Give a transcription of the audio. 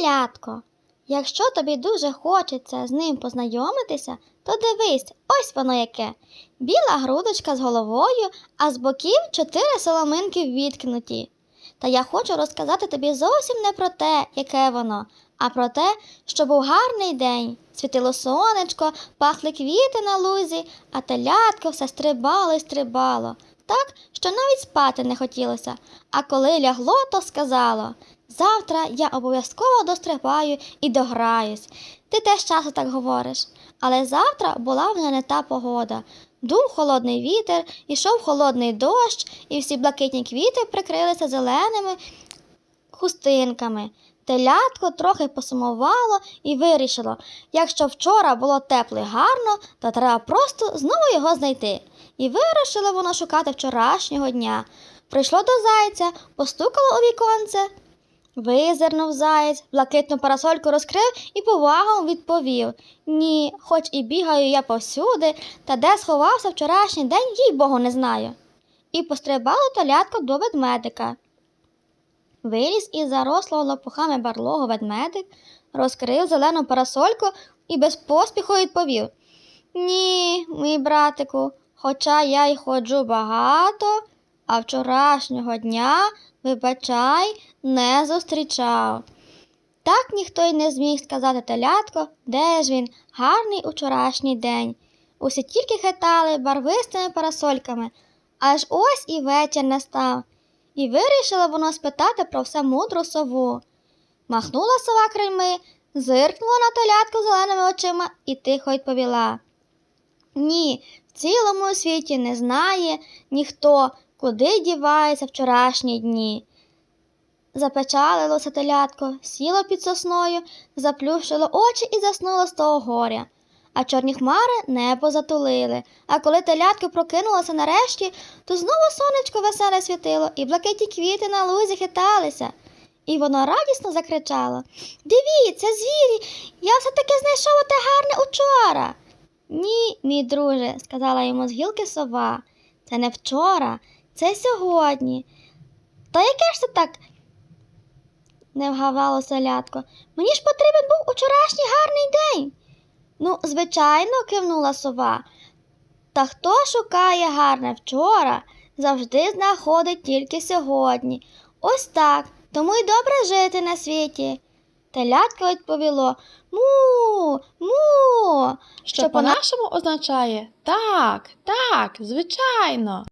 Телятко, якщо тобі дуже хочеться з ним познайомитися, то дивись, ось воно яке. Біла грудочка з головою, а з боків чотири соломинки відкнуті. Та я хочу розказати тобі зовсім не про те, яке воно, а про те, що був гарний день. Світило сонечко, пахли квіти на лузі, а телятко все стрибало й стрибало, так, що навіть спати не хотілося. А коли лягло, то сказало Завтра я обов'язково дострибаю і дограюсь. Ти теж часто так говориш. Але завтра була вже не та погода. Дув холодний вітер, ішов холодний дощ, і всі блакитні квіти прикрилися зеленими хустинками. Телятко трохи посумувало і вирішило, якщо вчора було тепло і гарно, то треба просто знову його знайти. І вирішило воно шукати вчорашнього дня. Прийшло до зайця, постукало у віконце. Визирнув заєць, блакитну парасольку розкрив і повагом відповів Ні, хоч і бігаю я повсюди, та де сховався вчорашній день, їй богу не знаю. І пострибало телятко до ведмедика. Виліз із зарослого лопухами барлогу ведмедик, розкрив зелену парасольку і без поспіху відповів Ні, мій братику, хоча я й ходжу багато, а вчорашнього дня, вибачай, не зустрічав. Так ніхто й не зміг сказати телятко, де ж він, гарний учорашній день. Усі тільки хитали барвистими парасольками, аж ось і вечір настав, і вирішило воно спитати про все мудру сову. Махнула сова крильми, зиркнула на телятку зеленими очима і тихо відповіла. Ні, в цілому світі не знає ніхто, куди дівається вчорашні дні. Запечалилося телятко, сіло під сосною, заплющило очі і заснуло з того горя. А чорні хмари небо затулили. А коли телятко прокинулося нарешті, то знову сонечко веселе світило, і блакитні квіти на лузі хиталися. І воно радісно закричало Дивіться, звірі, я все таки знайшов оте гарне учора. Ні, мій друже, сказала йому з гілки сова. Це не вчора, це сьогодні. Та яке ж це так? не вгавало селятко. Мені ж потрібен був учорашній гарний день. Ну, звичайно, кивнула сова. Та хто шукає гарне вчора, завжди знаходить тільки сьогодні. Ось так, тому й добре жити на світі. Телятко відповіло му, му, що по-нашому означає так, так, звичайно.